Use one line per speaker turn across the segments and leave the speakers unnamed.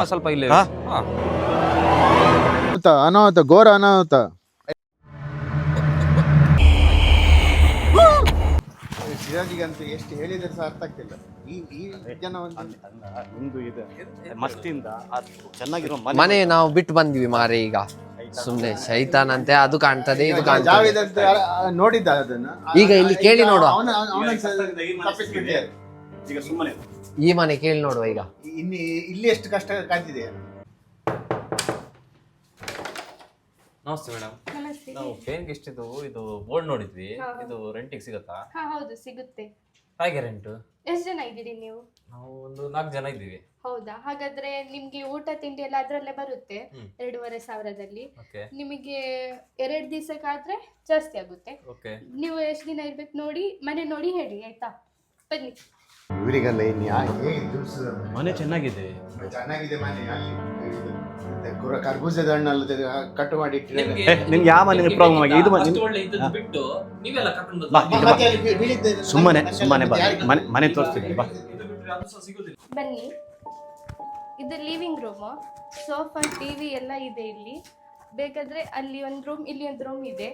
ಹಾ, ಸ್ವಲ್ಪ ಇಲ್ಲಿ
ಹಾ?
ಹಾ.
ಅನಾಹುತ ಅನಾಹುತ ಘೋರ ಅನಾಹುತ. ಸಿರಾಜಿಗಂತೂ ಎಷ್ಟು ಹೇಳಿದ್ರೆ ಸಹ ಅರ್ಥ ಆಗ್ತಿಲ್ಲ. ಈ ಈ ಜನ ಒಂದು
ನಿಮ್ದು ಇದೆ ಮಸ್ತಿಂದ ಅದು ಚೆನ್ನಾಗಿರೋ ಮನೆ
ಮನೆ ನಾವು ಬಿಟ್ಟು ಬಂದ್ವಿ ಮಾರೆ ಈಗ. ಸುಮ್ನೆ ಶೈತಾನ್ ಅಂತೆ ಅದು ಕಾಣ್ತದೆ ಇದು ಕಾಣ್ತದೆ.
ಜಾವೇದ್ ಅಂತ ಆ, ನೋಡಿದ್ದ ಅದನ್ನ.
ಈಗ ಇಲ್ಲಿ ಕೇಳಿ ನೋಡುವ.
ಅವನ ಅವನ ತಪ್ಪಿಸ್ಬಿಟ್ಟಿದ್ದಾರೆ.
ಈಗ ಸುಮ್ಮನೆ.
ಈ ಮನೆ ಕೇಳಿ ನೋಡುವ ಈಗ.
ಇಲ್ಲಿ ಇಲ್ಲಿ ಎಷ್ಟು ಕಷ್ಟ ಕಾದಿದೆ
ನಮಸ್ತೆ ಮೇಡಮ್.
ನಮಸ್ತೆ.
ನಾವು ಫೇನ್ ಎಷ್ಟಿದು ಇದು ಬೋರ್ಡ್ ನೋಡಿದ್ವಿ. ಇದು ರೆಂಟಿಗೆ ಸಿಗುತ್ತಾ?
ಹಾ ಹೌದು ಸಿಗುತ್ತೆ.
ಹಾಗೆ ರೆಂಟ್
ಎಷ್ಟು ಜನ ಇದ್ದೀರಿ ನೀವು?
ನಾವು ಒಂದು ನಾಲ್ಕು ಜನ ಇದ್ದೀವಿ.
ಹೌದಾ? ಹಾಗಾದ್ರೆ ನಿಮ್ಗೆ ಊಟ ತಿಂಡಿ ಎಲ್ಲ ಅದ್ರಲ್ಲೇ ಬರುತ್ತೆ?
ಹ್ಮ್.
ಎರಡೂವರೆ ಸಾವಿರದಲ್ಲಿ.
ಓಕೆ.
ನಿಮಗೆ ಎರಡು ದಿವಸಕ್ಕಾದ್ರೆ ಜಾಸ್ತಿ ಆಗುತ್ತೆ.
ಓಕೆ.
ನೀವು ಎಷ್ಟು ದಿನ ಇರ್ಬೇಕು ನೋಡಿ ಮನೆ ನೋಡಿ ಹೇಳಿ ಆಯ್ತಾ? ಬನ್ನಿ.
ಇವರಿಗೆಲ್ಲ ಇನ್ನು ಯಾ- ಹೇಗೆ ದುಡ್ಸು
ಮನೆ ಚೆನ್ನಾಗಿದೆ.
ಚೆನ್ನಾಗಿದೆ ಮನೆ ಅಲ್ಲಿ ಇದು, ಕರ್ಬೂಜದ ಹಣ್ಣೆಲ್ಲ ತೆಗೆ- ಕಟ್ಟು ಮಾಡಿ ಇಟ್ಟಿದ್ದಾರೆ.
ನಿಮ್ಗೆ ಯಾವ ಮನೆ ಪ್ರಾಬ್ಲಮ್ ಆಗಿ? ಇದು ಹಾ.
ಬಿಟ್ಟು ನೀವೆಲ್ಲ ಕರ್ಕೊಂಡು
ಬಾ,
ಬೀಳಿದ್ದು-
ಸುಮ್ಮನೆ ಸುಮ್ಮನೆ ಬಾ. ಮನೆ ಮನೆ ತೋರಿಸ್ತೀನಿ ಬಾ.
ಇದು
ಬನ್ನಿ. ಇದು ಲಿವಿಂಗ್ ರೂಮು ಸೋಫಾ ಟಿವಿ ಎಲ್ಲ ಇದೆ ಇಲ್ಲಿ. ಬೇಕಾದ್ರೆ ಅಲ್ಲಿ ಒಂದು ರೂಮ್ ಇಲ್ಲಿ ಒಂದು ರೂಮ್ ಇದೆ.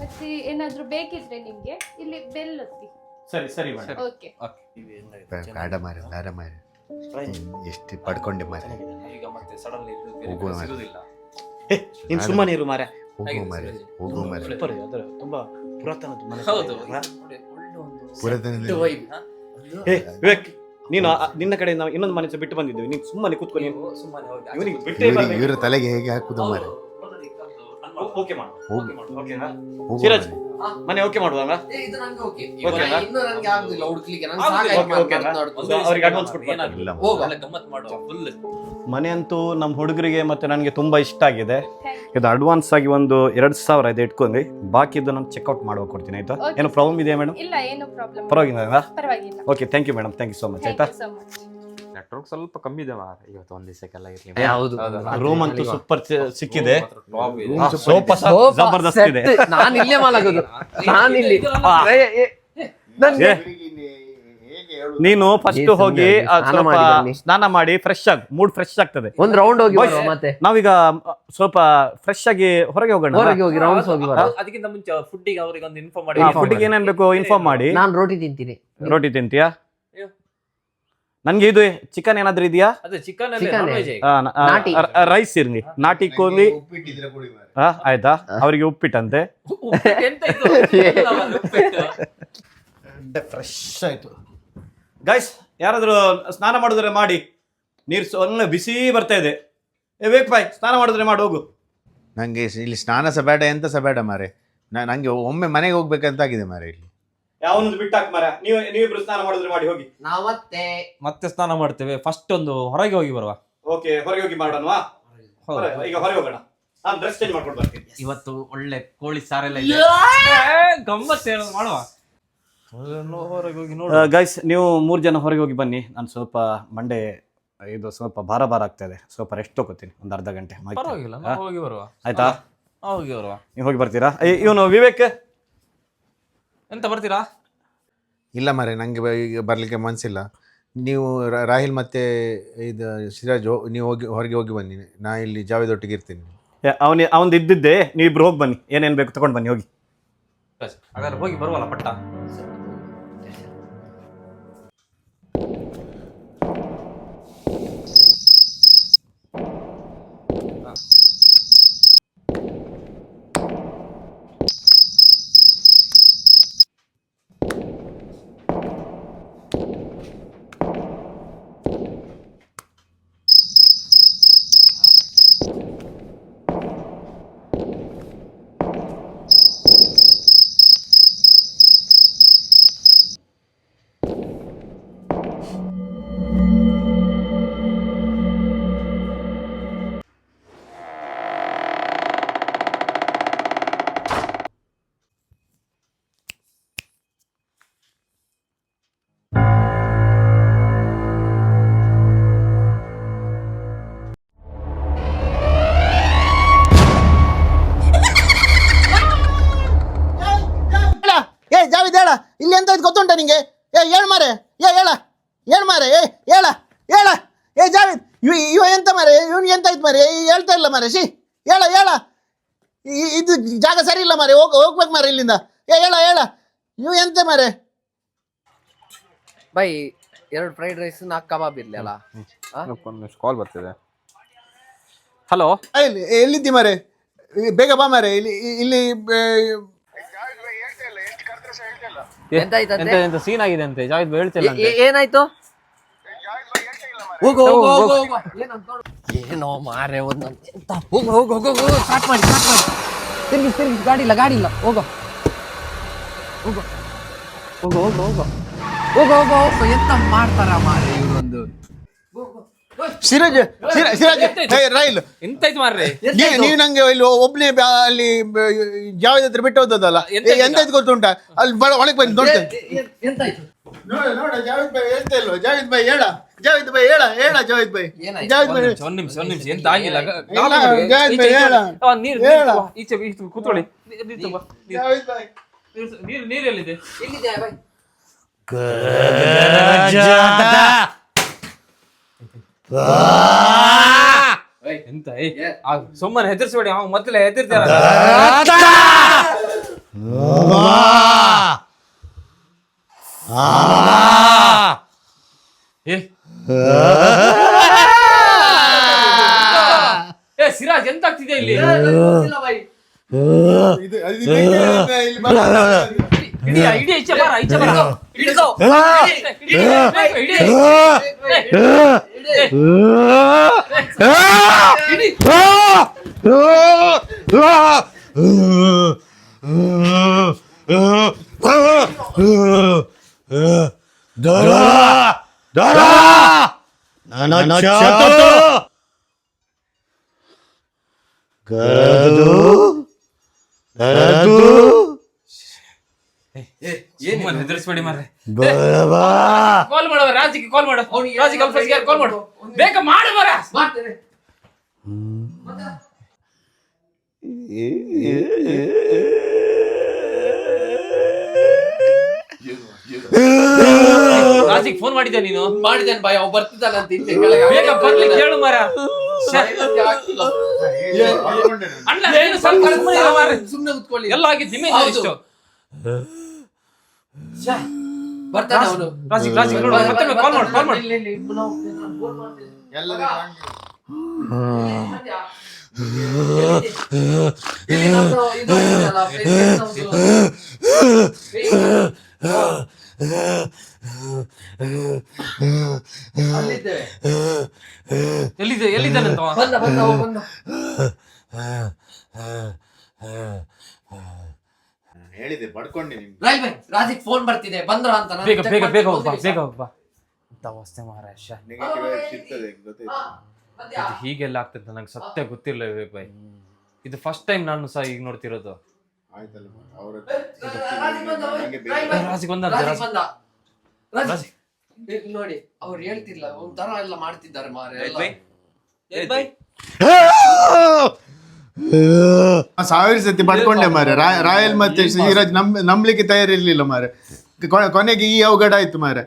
ಮತ್ತೆ ಏನಾದ್ರೂ ಬೇಕಿದ್ರೆ ನಿಮ್ಗೆ ಇಲ್ಲಿ ಬೆಲ್ ಒತ್ತಿ
ಸರಿ ಸರಿ ಮೇಡಮ್.
ಓಕೆ
ಬೇಡ ಮಾರೆ ಬೇಡ ಮಾರೆ. ಎಷ್ಟು ಪಡ್ಕೊಂಡೆ ಮಾರಿ.
ಈಗ ಮತ್ತೆ ಸಡನ್ಲಿ
ಹೋಗುವ ಮಾರ್ರೆ.
ನೀನ್ ಸುಮ್ಮನೆ ಇರು ಮಾರೆ.
ಹೋಗು ಮಾರಿ? ಹೋಗು ಮಾರಿ.
ಸೂಪರ್ ಅದರ ತುಂಬಾ ಪುರಾತನದ ಮನೆ
ಹೌದು.
ಹಾ?
ಒಳ್ಳೆ ಒಳ್ಳೆ ಒಂದು
ಪುರಾತನದ-
vibe, ಹಾ?
ಏ ವಿವೇಕ್ ನೀನು ಆ- ನಿನ್ನ ಕಡೆ ನಾವು ಇನ್ನೊಂದು ಮನೆ ಬಿಟ್ಟು ಬಂದಿದ್ದೇವೆ. ನೀನು ಸುಮ್ಮನೆ ಕೂತ್ಕೊ ನೀನು
ನೀವು ಸುಮ್ಮನೆ ಹೋಗಿ ಆಚೆ
ಇವನಿಗೆ
ಕೂತ್ಕೊಳ್ಳಿ.
ಬಿಟ್ಟೇ
ಇವ್ರಿಗೆ-
ಬರ್ಬೇಕು.
ಇವ್ರ ತಲೆಗೆ ಹೇಗೆ ಹಾಕುದು ಮಾರೆ?
ಹೌದು.
ಓಕೆ ಮಾಡು.
ಓಕೆ ಮಾಡು.
ಓಕೆನಾ ಸಿರಾಜ್ ಮನೆ. ಓಕೆ ಮಾಡುವಾಗ? ಮನೆ ಅಂತೂ ನಮ್ಮ ಹುಡುಗರಿಗೆ ಮತ್ತೆ ನನಗೆ ತುಂಬಾ ಇಷ್ಟ ಆಗಿದೆ. ಇದು ಅಡ್ವಾನ್ಸ್ ಆಗಿ ಒಂದು ಎರಡು ಸಾವಿರ ಇದೆ ಇಟ್ಕೊಂಡು. ಬಾಕಿದ್ದು ನಾನು ಚೆಕ್ಔಟ್ ಮಾಡುವ ಕೊಡ್ತೀನಿ ಆಯ್ತಾ. ಏನು ಪ್ರಾಬ್ಲಮ್ ಇದೆಯಾ ಮೇಡಮ್
ಇಲ್ಲ ಏನು ಪ್ರಾಬ್ಲಮ್
ಪರವಾಗಿಲ್ಲ
ಪರವಾಗಿಲ್ಲ.
Okay thank you madam thank you so
much
ಆಯ್ತಾ?
ನೆಟ್ವರ್ಕ್ ಸ್ವಲ್ಪ ಕಮ್ಮಿ ಇದೆ ಮಾರ ಇವತ್ತು ಒಂದ್ ದಿವಸಕ್ಕೆಲ್ಲ ಇರ್ಲಿ.
ಹೌದು.
ರೂಮ್ ಅಂತೂ ಸೂಪರ್ ಸಿಕ್ಕಿದೆ. ಸೋಫಾ ಜಬರ್ದಸ್ತ್ ಇದೆ.
set. ಇಲ್ಲೇ ಮಾಲಾಗೋದು. ನಾನು ಇಲ್ಲಿ?
ನೀನು ಫಸ್ಟ್ ಹೋಗಿ
ಸ್ನಾನ
ಸ್ವಲ್ಪ
ಮಾಡಿ
ಸ್ನಾನ ಮಾಡಿ ಫ್ರೆಶ್ ಆಗಿ ಮೂಡ್ ಫ್ರೆಶ್ ಆಗ್ತದೆ.
ಒಂದ್ ರೌಂಡ್ ಹೋಗಿ ಮತ್ತೆ.
ನಾವೀಗ ಸ್ವಲ್ಪ ಫ್ರೆಶ್ ಆಗಿ ಹೊರಗೆ ಹೋಗೋಣ.
ಹೊರಗೆ ಹೋಗಿ ರೌಂಡ್ಸ್ ಹೋಗಿ
ಅದಕ್ಕಿಂತ ಮುಂಚೆ ಫುಡ್ಡಿಗೆ ಅವ್ರಿಗೆ ಒಂದು ಇನ್ಫಾರ್ಮ್ ಮಾಡಿ.
ಫುಡ್ಗೆ ಏನೇನ್ ಬೇಕು ಇನ್ಫಾರ್ಮ್ ಮಾಡಿ.
ನಾನು ರೋಟಿ ತಿಂತೀನಿ.
ರೋಟಿ ತಿಂತೀಯಾ. ನನ್ಗೆ ಇದು ಚಿಕನ್ ಏನಾದ್ರೂ ಇದೆಯಾ?
ಅದೇ ಚಿಕನ್
Chicken
ನಾನ್
ನಾಟಿ.
ರೈಸ್ ಇರ್ಲಿ. ನಾಟಿ ಕೋಲಿ. ಆಯ್ತಾ? ಅವರಿಗೆ ಉಪ್ಪಿಟ್ಟಂತೆ.
ಎಂತ ಇದು?
ಫ್ರೆಶ್ ಆಯ್ತು. ಗೈಸ್ ಯಾರಾದ್ರೂ ಸ್ನಾನ ಮಾಡಿದ್ರೆ ಮಾಡಿ. ನೀರು ಸೊನ್ನೆ ಬಿಸಿ ಬರ್ತಾ ಇದೆ. ಏ ಬೇಕು ಬಾಯ್ ಸ್ನಾನ ಮಾಡಿದ್ರೆ ಮಾಡಿ ಹೋಗು.
ನಂಗೆ ಇಲ್ಲಿ ಸ್ನಾನ ಸಬೇಡ ಬೇಡ ಎಂತ ಸಬೇಡ ಬೇಡ ಮಾರೆ ನಂಗೆ ಒಮ್ಮೆ ಮನೆಗೆ ಹೋಗ್ಬೇಕಂತ ಆಗಿದೆ ಮಾರೆ ಇಲ್ಲಿ.
ಯಾವನೊಂದು ಬಿಟ್ಟಾಕ್ ಮರ ನೀವು ನೀವಿಬ್ರು ಸ್ನಾನ ಮಾಡಿದ್ರೆ ಮಾಡಿ ಹೋಗಿ.
ನಾವತ್ತೆ. ಮತ್ತೆ
ಮತ್ತೆ ಸ್ನಾನ ಮಾಡ್ತೇವೆ. ಫಸ್ಟ್ ಒಂದು ಹೊರಗೆ ಹೋಗಿ ಬರುವ.
ಓಕೆ ಹೊರಗೆ ಹೋಗಿ ಮಾಡೋಣವಾ? ಹೊರ- ಈಗ ಹೊರಗೆ ಹೋಗೋಣ. ನಾನು ಡ್ರೆಸ್ ಚೇಂಜ್ ಮಾಡ್ಕೊಂಡು ಬರ್ತೀನಿ.
ಇವತ್ತು ಒಳ್ಳೆ ಕೋಳಿ ಸಾರೆಲ್ಲ ಇದೆ. ಗಮ್ಮತ್ ಮಾಡುವ. ಹೊರಗೆ ಹೋಗಿ ನೋಡು
ಗೈಸ್ ನೀವು ಮೂರು ಜನ ಹೊರಗೆ ಹೋಗಿ ಬನ್ನಿ. ನಾನು ಸ್ವಲ್ಪ ಮಂಡೆ ಇದು ಸ್ವಲ್ಪ ಭಾರ ಭಾರ ಆಗ್ತಾ ಇದೆ ಸ್ವಲ್ಪ ರೆಸ್ಟ್ ತಗೋತೀನಿ. ಒಂದು ಅರ್ಧ ಗಂಟೆ. ಆಯ್ತಾ?
ಪರವಾಗಿಲ್ಲ? ನಾವು ಹೋಗಿ ಬರುವ.
ಆಯ್ತಾ?
ನಾವು ಹೋಗಿ ಬರುವ.
ನೀವು ಹೋಗಿ ಬರ್ತೀರಾ? ಇವನು ವಿವೇಕ್?
ಎಂತ ಬರ್ತೀರಾ?
ಇಲ್ಲ ಮರೆ ನನಗೆ ಬ- ಈಗ ಬರ್ಲಿಕ್ಕೆ ಮನ್ಸಿಲ್ಲ. ನೀವು ರಾ- ರಾಹಿಲ್ ಮತ್ತೆ ಇದು ಸಿರಾಜ್ ಹೋ- ನೀವು ಹೋಗಿ ಹೊರಗೆ ಹೋಗಿ ಬನ್ನಿ. ನಾ ಇಲ್ಲಿ ಜಾವೇದ್ ಒಟ್ಟಿಗೆ ಇರ್ತೀನಿ.
ಅವನು ಅವನ್ ಇದ್ದಿದ್ದೆ ನೀವಿಬ್ರು ಹೋಗಿ ಬನ್ನಿ. ಏನೇನು ಬೇಕು ತಗೊಂಡು ಬನ್ನಿ ಹೋಗಿ.
ಹಾಗಾದ್ರೆ ಹೋಗಿ ಬರುವಲ್ಲ ಪಟ್ಟ?
ಗೊತ್ತುಂಟ ನಿಂಗೆ ಏ ಹೇಳ ಮಾರೆ ಏ ಹೇಳ. ಹೇಳ ಏ ಜಾವೇದ್
ಇವ ಇವ ಎಂತ ಮಾರೆ ಇವನ್ ಎಂತ ಆಯ್ತು ಮಾರೆ ಹೇಳ್ತಾ ಇಲ್ಲ ಮಾರೆ ಶಿ ಹೇಳ ಹೇಳ. ಇದು ಜಾಗ ಸರಿ ಇಲ್ಲ ಮಾರೆ ಹೋಗ್ ಹೋಗ್ಬೇಕು ಮಾರೆ ಇಲ್ಲಿಂದ. ಏ ಹೇಳ ಹೇಳ. ಇವ ಎಂತ ಮಾರೆ
ಬೈ ಎರಡು ಫ್ರೈಡ್ ರೈಸ್ ನಾಲ್ಕು ಕಬಾಬ್ ಇರ್ಲಿ ಅಲ್ಲ?
ಕಾಲ್ ಬರ್ತಿದೆ. ಹಲೋ
ಇಲ್ಲಿ ಎಲ್ಲಿದ್ದಿ ಮಾರೆ ಬೇಗ ಬಾ ಮಾರೆ ಇಲ್ಲಿ ಇಲ್ಲಿ ಬೇ-?
ಎಂತ ಎಂತ ಸೀನ್ ಆಗಿದೆ ಅಂತೆ? ಜಾವೇದ್ ಹೇಳ್ತಿಲ್ಲ
ಏನಾಯ್ತು? ಹೋಗು ಹೋಗು ಹೋಗು ಹೋಗು. ಏನಂತ ನೋಡು. ಏನೋ ಮಾರೆ ಒಂದು ಎಂತ ಹೋಗು ಹೋಗು ಹೋಗು ಹೋಗು ಸ್ಟಾರ್ಟ್ ಮಾಡಿ ಸ್ಟಾರ್ಟ್ ಮಾಡಿ. ತಿರುಗಿ ತಿರುಗಿ ಗಾಡಿ ಇಲ್ಲ ಗಾಡಿ ಇಲ್ಲ. ಹೋಗು. ಹೋಗು. ಹೋಗು ಹೋಗು ಹೋಗೋ. ಹೋಗು ಹೋಗು ಹೋಗು. ಎಂತ ಮಾಡ್ತಾರ ಮಾರೆ ಇವರೊಂದು
ಸಿರಾಜ್ ಸಿರಾ- ಸಿರಾಜ್ ರೈಲ್.
ಎಂತಾಯ್ತು ಮಾರ್ರೆ?
ನೀ- ನೀವು ನಂಗೆ ಇಲ್ಲಿ ಒಬ್ನೇ ಬ್ಯಾ- ಅಲ್ಲಿ ಜಾವೇದ್ ಹತ್ರ ಬಿಟ್ಟು ಹೋದದಲ್ಲ
ಎಂತ
ಎಂತ ಇದು ಗೊತ್ತುಂಟಾ? ಅಲ್ಲಿ ಬಡ ಒಳಗೆ ಬಂದು ನೋಡ್ತೇನೆ.
ಎಂತಾಯ್ತು
ನೋಡ ನೋಡ ಜಾವೇದ್ ಭಾಯ್ ಹೇಳ್ತಾ ಇಲ್ವ? ಜಾವೇದ್ ಭಾಯ್ ಹೇಳ. ಜಾವೇದ್ ಭಾಯ್ ಹೇಳ ಹೇಳ ಜಾವೇದ್ ಭಾಯ್.
ಏನಾಯ್ತು?
ಜಾವೇದ್ ಭಾಯ್
ಒಂದ್ ನಿಮಿಷ ಒಂದ್ ನಿಮಿಷ ಎಂತ ಆಗಿಲ್ಲ? ಗ-
ಇಲ್ಲ,
ಗಾಬರಿ ಬಿಡಿ. ಈಚೆ-
ಭಾಯ್
ಈಚೆ-
ಹೇಳ.
ಆ, ನೀರು
ಹೇಳ.
ನೀರು ತಗೋ. ಈಚೆ ಈಚೆ ಕೂತ್ಕೊಳ್ಳಿ. ನೀರು- ನೀರು ತಗೋ. ನೀರು-
ಜಾವೇದ್ ಭಾಯ್.
ನೀರು- ನೀರು ನೀರು ಎಲ್ಲಿದೆ
ಎಲ್ಲಿದೆ ಬೈ
ಎಂತ ಸುಮ್ಮನೆ ಹೆದರ್ಸ್ಬೇಡಿ ಅವ್ ಮೊದಲೇ ಹೆದರ್ತಾರ ಏ ಸಿರಾಜ್ ಎಂತ ಆಗ್ತಿದೆ ಇಲ್ಲಿ
ಇಡೀ ಇಡೀ ಇಡೀ ಇಡೀ
나라 나라 나나
차도
그래도 그래도 ಹೆದರ್ಸ್ಬೇಡಿ ಮಾರ್ರೆ. ಕಾಲ್ ಮಾಡೋ ರಾಜಿಗೆ ಕಾಲ್ ಮಾಡು. ರಾಜಿಗೆ ಆಫೀಸ್ಗೆ ಕಾಲ್ ಮಾಡು? ಬೇಗ ಮಾಡು ಮರ
ಮಾಡ್ತೇನೆ.
ರಾಜಿಗೆ ಫೋನ್ ಮಾಡಿದ್ದೆ ನೀನು?
ಮಾಡಿದ್ದೇನೆ ಬಾಯ್ ಅವ್ ಬರ್ತಿದ್ದಾನಂತ ಇಲ್ಲಿ ಕೆಳಗೆ
ಬೇಗ ಬರ್ಲಿಕ್ಕೆ ಹೇಳು ಮರ. ಅಣ್ಣ ಏನು ಸ್ವಲ್ಪ ಸುಮ್ಮನೆ ಮಾರ್ರೆ.
ಸುಮ್ನೆ ಕುತ್ಕೊಳ್ಳಿ.
ಎಲ್ಲ
ಹೌದು.
ಇಷ್ಟು.
ಶ್ಯಾ, ಬರ್ತಾನೆ ಅವನು.
ರಾಜಿ ರಾಜಿ ಕಾಲ್ ಎಲ್ಲಿದೆ
ಎಲ್ಲಿದ್ದಾನೆ ಅಂತ
ಹೇಳಿದೆ ಬಡ್ಕೊಂಡೆ ನಿಮ್ಗೆ.
ರೈಲ್ ಬೈ ರಾಜಿಕ್ ಫೋನ್ ಬರ್ತಿದೆ ಬಂದ್ರ ಅಂತ ನಾನು
ಬೇಗ
check
ಬೇಗ ಬೇಗ ಹೋಗ್ಬಾ
ಒಂದು
ಬೇಗ
ನಿಮಿಷ.
ಹೋಗ್ಬಾ. ಅಂತ ಅವಸ್ಥೆ ಮಹಾರಾಜ.
ನೆಗೆಟಿವ್ ಸಿಗ್ತದೆ
ಬಂದ್ಯಾ?
ಇದು ಹೀಗೆಲ್ಲ ಆಗ್ತದೆ ನಂಗೆ ಸತ್ಯ ಗೊತ್ತಿಲ್ಲ ವಿವೇಕ್ ಭಾಯ್ ಇದು ಫಸ್ಟ್ ಟೈಮ್ ನಾನು ಸಹ ಈಗ ನೋಡ್ತಿರೋದು.
ಆಯ್ತಲ್ಲ ಅವ್ರ
ರಾಜಿಕ್ ಬಂದ,
ನಂಗೆ
ರಾಜಿಕ್
ರಾಜಿಕ್. ನೋಡಿ ಅವ್ರು ಹೇಳ್ತಿಲ್ಲ ಒಂಥರ ಎಲ್ಲ ಮಾಡ್ತಿದ್ದಾರೆ ಮಾರೆ ಎಲ್ಲ.
ಸಾವಿರ ಸತಿ ಪಡ್ಕೊಂಡೆ ಮಾರೆ ರಾಯಲ್ ಮತ್ತೆ ಶ್ರೀರಾಜ್ ನಮ್ ನಂಬ್ಲಿಕ್ಕೆ ತಯಾರಿರ್ಲಿಲ್ಲ ಮಾರೆ ಕೊನೆಗೆ ಈ ಅವಘಡ ಆಯ್ತು ಮಾರೆ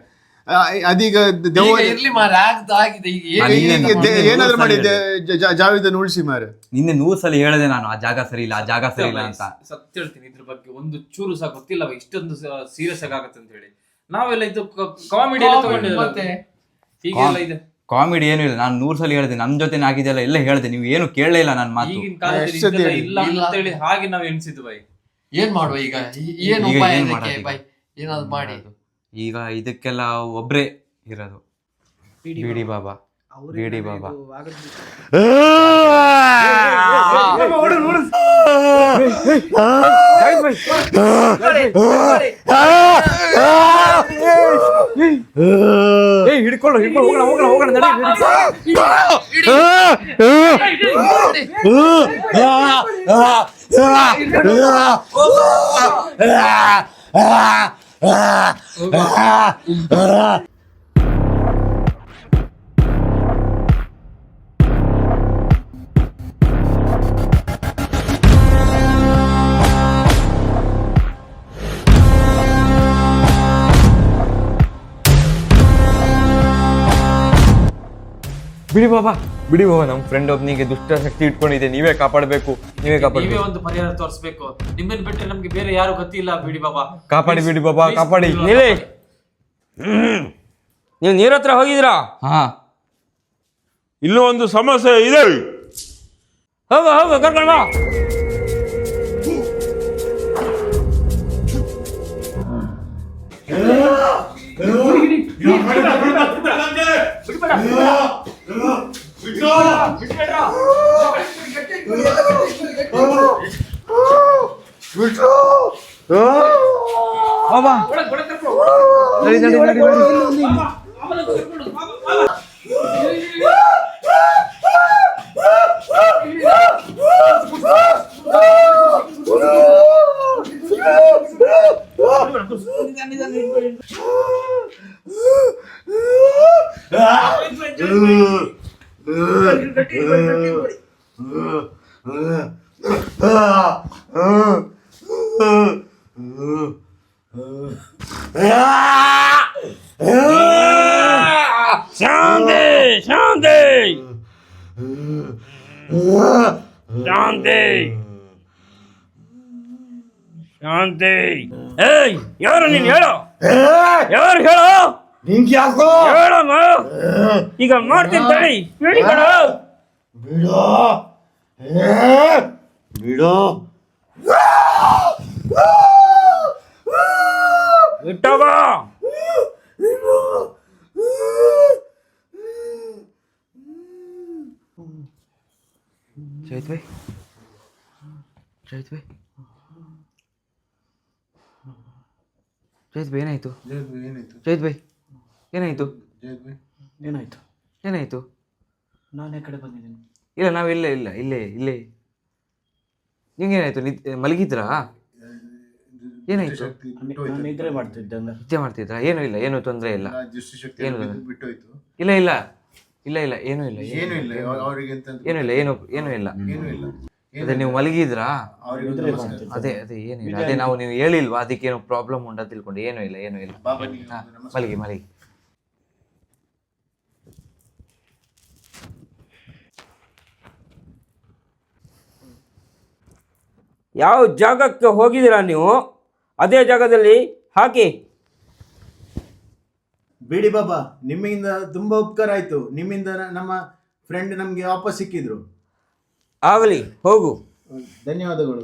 ಅದೀಗ ಏನಾದ್ರು ಮಾಡಿ ಜಾವಿದ ಜಾವೇದನ್ನು ಉಳಿಸಿ ಮಾರೆ
ನಿನ್ನೆ ನೂರು ಸಲ ಹೇಳಿದೆ ನಾನು ಆ ಜಾಗ ಸರಿ ಇಲ್ಲ ಆ ಜಾಗ ಸರಿ ಇಲ್ಲ ಅಂತ.
ಸತ್ಯ ಹೇಳ್ತೀನಿ ಇದ್ರ ಬಗ್ಗೆ ಒಂದು ಚೂರು ಸಹ ಗೊತ್ತಿಲ್ಲ ಇಷ್ಟೊಂದು ಸೀರಿಯಸ್ ಆಗಿ ಆಗತ್ತೆ ಅಂತ ಹೇಳಿ. ನಾವೆಲ್ಲ ಇದು ಕಾಮಿಡಿ ಎಲ್ಲ ತಗೊಂಡಿದ್ದೇವೆ
ಮತ್ತೆ?
ಹೀಗೆಲ್ಲ ಇದೆ.
ಕಾಮಿಡಿ ಏನು ಇಲ್ಲ. ನಾನು ನೂರು ಸಲ ಹೇಳಿದೆ ನಮ್ಮ ಜೊತೆ ಆಗಿದೆಯಲ್ಲ ಎಲ್ಲ ಹೇಳಿದೆ. ನೀವು ಏನು ಕೇಳಲೇ ಇಲ್ಲ ನನ್ನ ಮಾತು.
ಈಗಿನ ಕಾಲದಲ್ಲಿ
ಎಷ್ಟು ಸತಿ
ಇದೆಲ್ಲ ಇಲ್ಲ ಅಂತ ಹೇಳಿ ಹಾಗೆ ನಾವು ಎಣಿಸಿದ್ವಿ ಬೈ
ಏನ್ ಮಾಡುವ ಈಗ? ಈ- ಏನು
ಈಗ
ಉಪಾಯ
ಏನ್
ಇದಕ್ಕೆ
ಮಾಡೋದು
ಬೈ ಏನಾದ್ರು ಮಾಡಿ.
ಈಗ ಇದಕ್ಕೆಲ್ಲ ಒಬ್ರೇ ಇರೋದು. ಬಿಡಿ ಬಾಬಾ. బీడి బాబా
ಹಿಡ್ಕೊಳ್ಳೋ ಹಿಡ್ಕೊಂಡು ಹೋಗೋಣ ಹೋಗೋಣ ಹೋಗೋಣ ನಡಿ
ಬಿಡಿ ಬಾಬಾ ಬಿಡಿ ಬಾಬಾ ನಮ್ಮ ಫ್ರೆಂಡ್ ಒಬ್ನಿಗೆ ದುಷ್ಟ ಶಕ್ತಿ ಇಟ್ಕೊಂಡಿದೆ ನೀವೇ ಕಾಪಾಡಬೇಕು ನೀವೇ
ನೀವೇ
ಕಾಪಾಡಬೇಕು.
ಒಂದು ಪರಿಹಾರ ತೋರಿಸ್ಬೇಕು. ನಿಮ್ಮನ್ನ ಬಿಟ್ಟರೆ ನಮಗೆ ಬೇರೆ ಯಾರು ಗೊತ್ತಿಲ್ಲ ಇಲ್ಲ ಬಿಡಿ ಬಾಬಾ.
ಕಾಪಾಡಿ ಬಿಡಿ ಬಾಬಾ ಕಾಪಾಡಿ.
ಹೇಳಿ ನೀವು. ನೀರ ಹತ್ರ ಹೋಗಿದ್ದೀರಾ
ಹಾ.
ಇನ್ನೂ ಒಂದು ಸಮಸ್ಯೆ ಇದೆ. ಹೋಗು ಹೋಗು ಕರ್ಕೊಂಡು ಬಾ. ಶಾಂತಿ ಶಾಂತಿ ಶಾಂತಿ ಶಾಂತಿ ಏಯ್ ಯಾರು ನೀನು ಹೇಳು ಯಾರು ಹೇಳು
ನಿಂಗೆ ಯಾಕೋ
ಹೇಳಮ್ಮ ಈಗ ಮಾಡ್ತೀನಿ ತಡಿ ಹೇಳಿ ಕಣೋ.
ಬಿಡೋ ಬಿಡೋ
ಜೈತ್ ಬೈ. ಜೈತ್ ಬೈ. ಜೈತ್ ಬೈ ಏನಾಯ್ತು? ಬೈ ಏನಾಯ್ತು?
ಏನಾಯ್ತು?
ಏನಾಯ್ತು?
ನಾನು ಕಡೆ ಬಂದಿದ್ದೀನಿ?
ಇಲ್ಲ ನಾವು ಇಲ್ಲೇ ಇಲ್ಲ ಇಲ್ಲೇ ಇಲ್ಲೇ. ನಿಮ್ಗೆ ಏನಾಯ್ತು ನಿದ್ ಮಲಗಿದ್ರಾ? ಏನಾಯ್ತು?
ನಿದ್ರೆ ಮಾಡ್ತಿದ್ದೆ
ನಿದ್ದೆ ಮಾಡ್ತಿದ್ರ? ಏನೂ ಇಲ್ಲ ಏನು ತೊಂದರೆ ಇಲ್ಲ.
ದೃಷ್ಟಿಶಕ್ತಿ
ಏನು?
ಬಿಟ್ಟೋಯ್ತು
ಇಲ್ಲ ಇಲ್ಲ. ಇಲ್ಲ ಇಲ್ಲ. ಏನು ಇಲ್ಲ
ಏನು ಇಲ್ಲ. ಅವರಿಗೆ ಅಂತ
ಏನೂ ಇಲ್ಲ ಏನು ಏನೂ ಇಲ್ಲ.
ಏನು ಇಲ್ಲ.
ಅದೇ ನೀವು ಮಲಗಿದ್ರಾ? ಅದೇ ಅದೇ ಏನಿಲ್ಲ ಅದೇ ನಾವು ನೀವು ಹೇಳಿಲ್ವಾ? ಅದಕ್ಕೆ ಏನು ಪ್ರಾಬ್ಲಮ್ ಉಂಟ ತಿಳ್ಕೊಂಡು ಏನು ಇಲ್ಲ ಏನು ಇಲ್ಲ. ಮಲಗಿ ಮಲಗಿ.
ಯಾವ ಜಾಗಕ್ಕೆ ಹೋಗಿದ್ದೀರಾ ನೀವು? ಅದೇ ಜಾಗದಲ್ಲಿ ಹಾಕಿ.
ಬಿಡಿ ಬಾಬಾ ನಿಮ್ಮಿಂದ ತುಂಬಾ ಉಪಕಾರ ಆಯ್ತು. ನಿಮ್ಮಿಂದ ನಮ್ಮ ಫ್ರೆಂಡ್ ನಮ್ಗೆ ವಾಪಸ್ ಸಿಕ್ಕಿದ್ರು.
ಆಗಲಿ ಹೋಗು.
ಧನ್ಯವಾದಗಳು.